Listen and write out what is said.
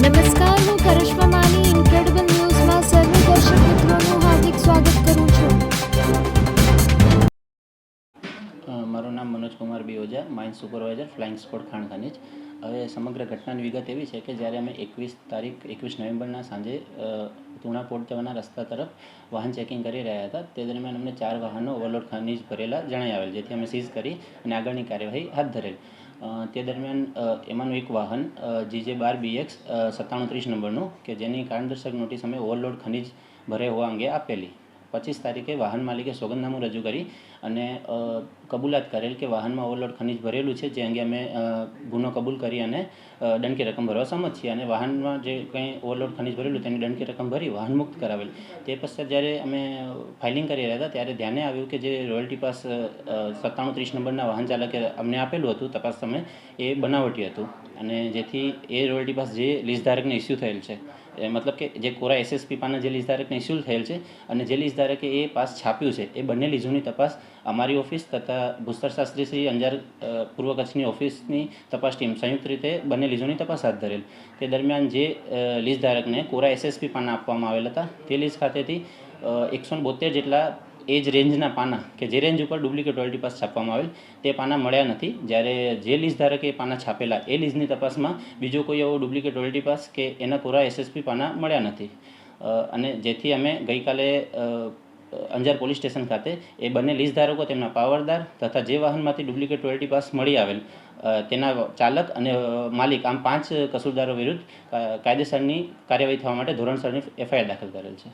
નમસ્કાર હું કરિશ્મા માની ઇન્ક્રેડિબલ ન્યૂઝમાં સર્વ દર્શક મિત્રોનું હાર્દિક સ્વાગત કરું છું. મારું નામ Manojkumar B Ojha mine supervisor, flying squad ખાણ ખનીજ હવે સમગ્ર ઘટનાની વિગત એવી છે કે જ્યારે અમે એકવીસ તારીખ, એકવીસ નવેમ્બરના સાંજે તુણા જવાના રસ્તા તરફ વાહન ચેકિંગ કરી રહ્યા હતા, તે દરમિયાન અમને ચાર વાહનો ઓવરલોડ ખનીજ ભરેલા જણાઈ આવેલ, જેથી અમે સીઝ કરી અને આગળની કાર્યવાહી હાથ ધરેલ. તે દરમિયાન એમાંનું એક વાહન જીજે બાર બીએક્સ સત્તાણું ત્રીસ નંબરનું, કે જેની કારણદર્શક નોટિસ અમે ઓવરલોડ ખનીજ ભરે હોવા અંગે આપેલી. પચીસ તારીખે વાહન માલિકે સોગંદનામું રજૂ કરી અને કબૂલાત કરેલ કે વાહનમાં ઓવરલોડ ખનીજ ભરેલું છે, જે અંગે અમે ગુનો કબૂલ કરી અને દંડકી રકમ ભરવા સંમત છીએ અને વાહનમાં જે કંઈ ઓવરલોડ ખનીજ ભરેલું તેની દંડકી રકમ ભરી વાહન મુક્ત કરાવેલ. તે પશ્ચાત જ્યારે અમે ફાઇલિંગ કરી રહ્યા હતા ત્યારે ધ્યાને આવ્યું કે જે રોયલ્ટી પાસ સત્તાણું ત્રીસ નંબરના વાહન ચાલકે અમને આપેલું હતું તપાસ સમયે એ બનાવટી હતું. અને જેથી એ રોયલ્ટી પાસ જે લીઝ ધારકને ઇસ્યુ થયેલ છે મતલબ કે જે કોરા એસએસપી પાના જે લીઝ ધારકને ઇસ્યુ થયેલ છે અને જે લીઝ ધારકે એ પાસ છાપ્યું છે, એ બંને લીઝોની તપાસ અમારી ઓફિસ તથા ભૂસ્તર શાસ્ત્રી શ્રી અંજાર પૂર્વ કચ્છની ઓફિસની તપાસ ટીમ સંયુક્ત રીતે બંને લીઝોની તપાસ હાથ ધરેલ. તે દરમિયાન જે લીઝધારકને લીઝ ધારકને કોરા એસએસપી પાના આપવામાં આવેલ હતા, તે લીઝ ખાતેથી એકસો બોતેર જેટલા એ જ રેન્જના પાના કે જે રેન્જ ઉપર ડુપ્લિકેટ રોયલ્ટી પાસ છાપવામાં આવેલ, તે પાના મળ્યા નથી. જ્યારે જે લીઝ ધારકે પાના છાપેલા, એ લીઝની તપાસમાં બીજો કોઈ એવો ડુપ્લિકેટ રોયલ્ટી પાસ કે એના કોરા એસએસપી પાના મળ્યા નથી. અને જેથી અમે ગઈકાલે અંજાર પોલીસ સ્ટેશન ખાતે એ બંને લીઝ ધારકો, તેમના પાવરદાર તથા જે વાહનમાંથી ડુપ્લિકેટ રોયલ્ટી પાસ મળી આવેલ તેના ચાલક અને માલિક, આમ પાંચ કસૂરદારો વિરુદ્ધ કાયદેસરની કાર્યવાહી થવા માટે ધોરણસરની એફઆઈઆર દાખલ કરેલ છે.